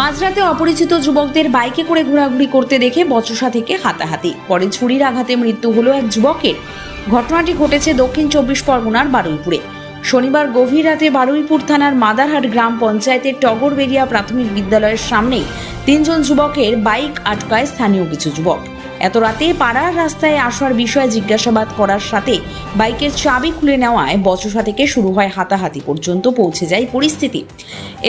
মাঝরাতে অপরিচিত যুবকদের বাইকে করে ঘোরাঘুরি করতে দেখে বচসা থেকে হাতাহাতি। পরে ছুরির আঘাতে মৃত্যু হলো এক যুবকের। ঘটনাটি ঘটেছে দক্ষিণ চব্বিশ পরগনার বারুইপুরে। শনিবার গভীর রাতে বারুইপুর থানার মাদারহাট গ্রাম পঞ্চায়েতের টগর টগরবেরিয়া প্রাথমিক বিদ্যালয়ের সামনেই তিনজন যুবকের বাইক আটকায় স্থানীয় কিছু যুবক। এত রাতে পাড়ার রাস্তায় আসার বিষয়ে জিজ্ঞাসাবাদ করার সাথে বাইকের চাবি খুলে নেওয়ায় বচসা থেকে শুরু হয় হাতাহাতি পর্যন্ত পৌঁছে যায় পরিস্থিতি।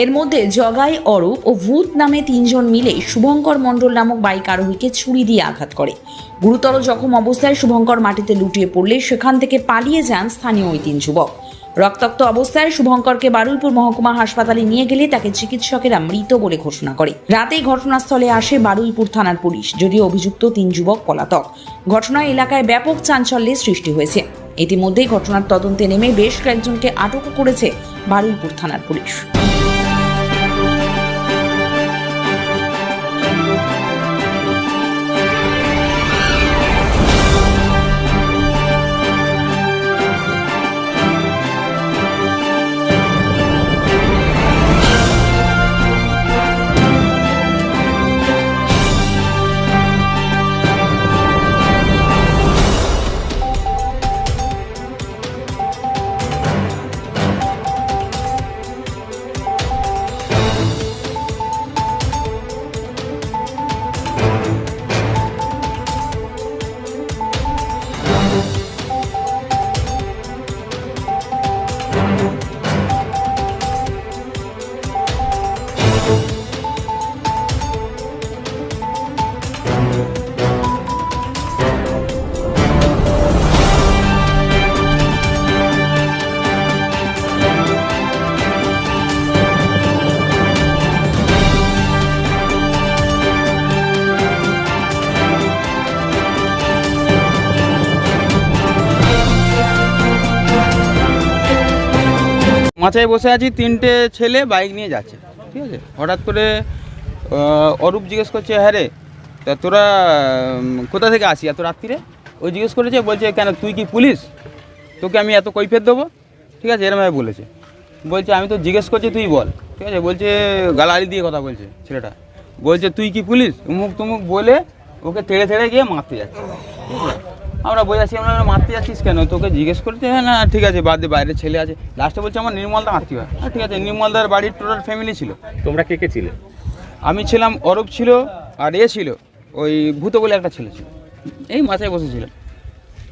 এর মধ্যে জগাই, অরূপ ও ভূত নামে তিনজন মিলে শুভঙ্কর মণ্ডল নামক বাইক আরোহীকে ছুরি দিয়ে আঘাত করে। গুরুতর জখম অবস্থায় শুভঙ্কর মাটিতে লুটিয়ে পড়লে সেখান থেকে পালিয়ে যান স্থানীয় ওই তিন যুবক। রক্তাক্ত অবস্থায় শুভঙ্করকে বারুইপুর মহকুমা হাসপাতালে নিয়ে গেলে তাকে চিকিৎসকেরা মৃত বলে ঘোষণা করে। রাতেই ঘটনাস্থলে আসে বারুইপুর থানার পুলিশ, যদিও অভিযুক্ত তিন যুবক পলাতক। ঘটনায় এলাকায় ব্যাপক চাঞ্চল্যের সৃষ্টি হয়েছে। ইতিমধ্যেই ঘটনার তদন্তে নেমে বেশ কয়েকজনকে আটকও করেছে বারুইপুর থানার পুলিশ। মাচায় বসে আছি, তিনটে ছেলে বাইক নিয়ে যাচ্ছে, ঠিক আছে? হঠাৎ করে অরূপ জিজ্ঞেস করছে হ্যাঁ রে, তা তোরা কোথা থেকে আসি এত রাত্রিরে ওই জিজ্ঞেস করেছে, বলছে, কেন, তুই কি পুলিশ? তোকে আমি এত কৈফের দেবো? ঠিক আছে, এরমভাবে বলেছে। বলছে, আমি তো জিজ্ঞেস করছি, তুই বল। ঠিক আছে, বলছে গালালি দিয়ে কথা বলছে ছেলেটা। বলছে, তুই কি পুলিশ? উমুক তুমুক বলে ওকে তেড়ে তেড়ে গিয়ে মারতে যাচ্ছে। ঠিক আছে আমরা বোঝাচ্ছি আমরা মারতে যাচ্ছিস কেন? তোকে জিজ্ঞেস করছে হ্যাঁ না ঠিক আছে বাদ দে বাইরে ছেলে আছে। লাস্টে বলছে আমার নির্মলদা আত্মীয় হয়। ঠিক আছে নির্মলদার বাড়ির টোটাল ফ্যামিলি ছিল। তোমরা কে কে ছিলে? আমি ছিলাম অরূপ ছিল আর এ ছিল ওই ভূত বলে একটা ছেলে ছিল। এই মাথায় বসেছিল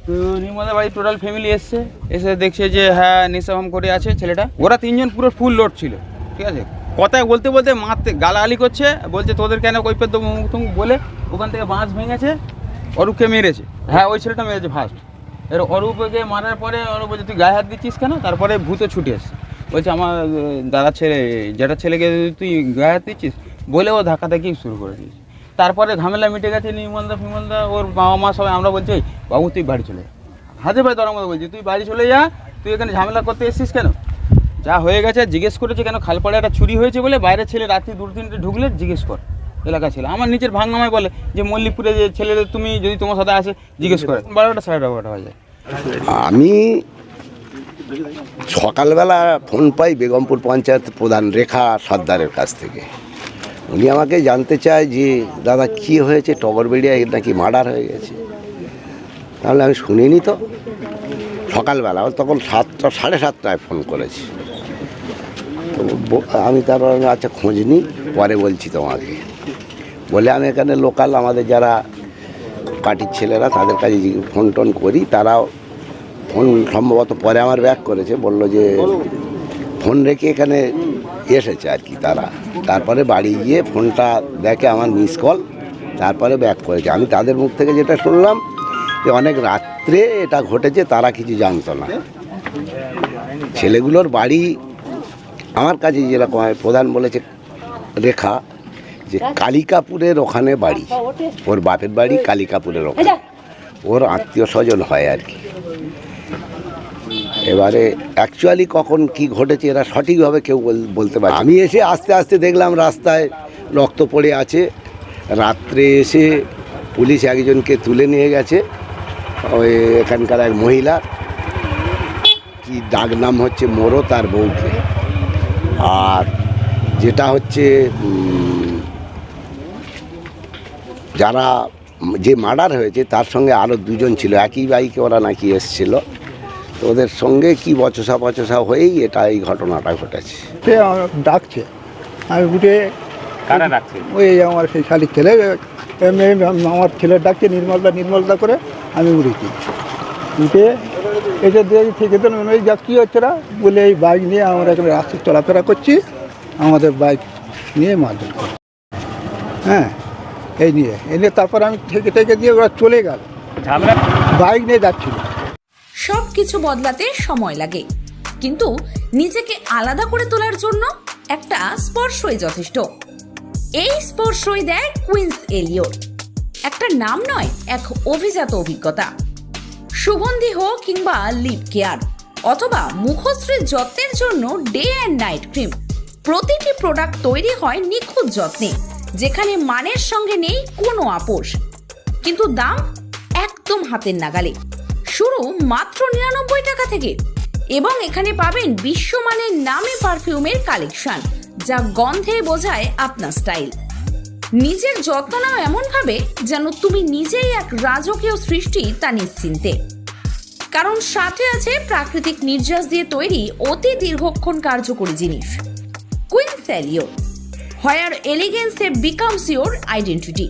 তো নির্মলদার বাড়ির টোটাল ফ্যামিলি এসছে এসে দেখছে যে হ্যাঁ নেশাভাম করে আছে ছেলেটা। ওরা তিনজন পুরো ফুল লোড ছিল ঠিক আছে? কথায় বলতে বলতে মারতে গালাগালি করছে বলছে তোদের কেন মুখ বলে ওখান থেকে বাঁশ ভেঙেছে অরূপকে মেরেছে। হ্যাঁ ওই ছেলেটা মেরেছে ফার্স্ট এর অরূপকে মারার পরে অরূপ বলছে তুই গায়ে হাত দিচ্ছিস কেন? তারপরে ভূত ছুটে এসছে। বলছে আমার দাদার ছেলে যেটা ছেলেকে তুই গায়ে হাত দিচ্ছিস? বলে ও ধাক্কা ধাক্কি শুরু করে দিয়েছে। তারপরে ঝামেলা মিটে গেছে নির্মলদা ফিমলদা ওর বাবা মা সবাই। আমরা বলছি "এই, বাবু তুই বাড়ি চলে যা। হাতে ভাই ধরার মতো বলছি তুই বাড়ি চলে যা তুই এখানে ঝামেলা করতে এসেছিস কেন? যা হয়ে গেছে জিজ্ঞেস করেছে কেন? খালপাড়ে একটা চুরি হয়েছে বলে বাইরের ছেলে রাত্রি দু তিনটে ঢুকলে জিজ্ঞেস কর। এলাকা ছিল। আমার নিচের ভাঙ্গামায় বলে যে, মল্লিকপুরে যে ছেলেদের তুমি যদি তোমার সাথে আসে, জিজ্ঞেস করে। বারোটা সাড়ে বারোটা হয়ে যায় আমি সকালবেলা ফোন পাই বেগমপুর পঞ্চায়েত প্রধান রেখা সর্দারের কাছ থেকে। উনি আমাকে জানতে চায় যে, দাদা, কি হয়েছে? টগরবেড়িয়ায় নাকি মার্ডার হয়ে গেছে? তাহলে আমি শুনিনি তো। সকালবেলা, তখন সাতটা, সাড়ে সাতটায় ফোন করেছি। তো আমি তারপর আচ্ছা খোঁজ নিই পরে বলছি তোমাকে। বলে আমি এখানে লোকাল, আমাদের যারা পার্টির ছেলেরা, তাদের কাছে ফোন টোন করি, তারাও ফোন সম্ভবত পরে আমার ব্যাক করেছে, বলল যে ফোন রেখে এখানে এসেছে আর কি তারা। তারপরে বাড়ি গিয়ে ফোনটা দেখে আমার মিস কল, তারপরে ব্যাক করেছে। আমি তাদের মুখ থেকে যেটা শুনলাম যে অনেক রাত্রে এটা ঘটেছে, তারা কিছু জানতো না। ছেলেগুলোর বাড়ি আমার কাছে যেরকম প্রধান বলেছে রেখা যে কালিকাপুরের ওখানে বাড়ি। ওর বাপের বাড়ি কালিকাপুরের ওখানে। ওর আত্মীয় স্বজন হয় আর কি। এবারে অ্যাকচুয়ালি কখন কি ঘটেছে এরা সঠিকভাবে কেউ বল- বলতে পারে আমি এসে আস্তে আস্তে দেখলাম রাস্তায় রক্ত পড়ে আছে। রাত্রে এসে পুলিশ একজনকে তুলে নিয়ে গেছে। ওই এখানকার এক মহিলা। কি ডাক নাম হচ্ছে মোরো তার বউকে। আর যেটা হচ্ছে যারা যে মার্ডার হয়েছে তার সঙ্গে আরও দুজন ছিল। একই বাইকে ওরা নাকি এসছিল। তো ওদের সঙ্গে কি বচসা বচসা হয়েই এটা এই ঘটনাটা ঘটেছে। সে আমার ডাকছে। আমি উঠে ওই আমার সেই শালির ছেলে আমার ছেলে ডাকছে নির্মলদা নির্মলদা করে আমি উঠেছি। উঠে এসে দেখি থেকে তো মনে হয় যা কী হচ্ছে না বলে এই বাইক নিয়ে আমরা এখানে রাস্তায় চলাফেরা করছি। আমাদের বাইক নিয়ে মারধর করে হ্যাঁ? এই নিয়ে এই নিয়ে তারপর আমি থেকে থেকে দিয়ে ওরা চলে গেল। ঝামেলা? বাইক নিয়ে যাচ্ছিল। সব কিছু বদলাতে সময় লাগে। কিন্তু নিজেকে আলাদা করে তোলার জন্য একটা স্পর্শই যথেষ্ট। এই স্পর্শই দেয় কুইন্স এলিওর একটা নাম নয় এক অভিজাত অভিজ্ঞতা। সুগন্ধি হোক কিংবা লিপ কেয়ার অথবা মুখশ্রীর যত্নের জন্য ডে অ্যান্ড নাইট ক্রিম প্রতিটি প্রোডাক্ট তৈরি হয় নিখুঁত যত্নে। যেখানে মানের সঙ্গে নেই কোনো আপোষ। কিন্তু দাম একদম হাতের নাগালে। শুরু মাত্র নিরানব্বই টাকা থেকে। এবং এখানে পাবেন বিশ্বমানের নামে পারফিউমের কালেকশন, যা গন্ধে বোঝায় আপনার স্টাইল। নিজের যত্ন নাও এমনভাবে যেন তুমি নিজেই এক রাজকীয় সৃষ্টি তা নিশ্চিন্তে। কারণ সাথে আছে প্রাকৃতিক নির্যাস দিয়ে তৈরি অতি দীর্ঘক্ষণ কার্যকরী জিনিস। কুইন স্যালিও। Where elegance becomes your identity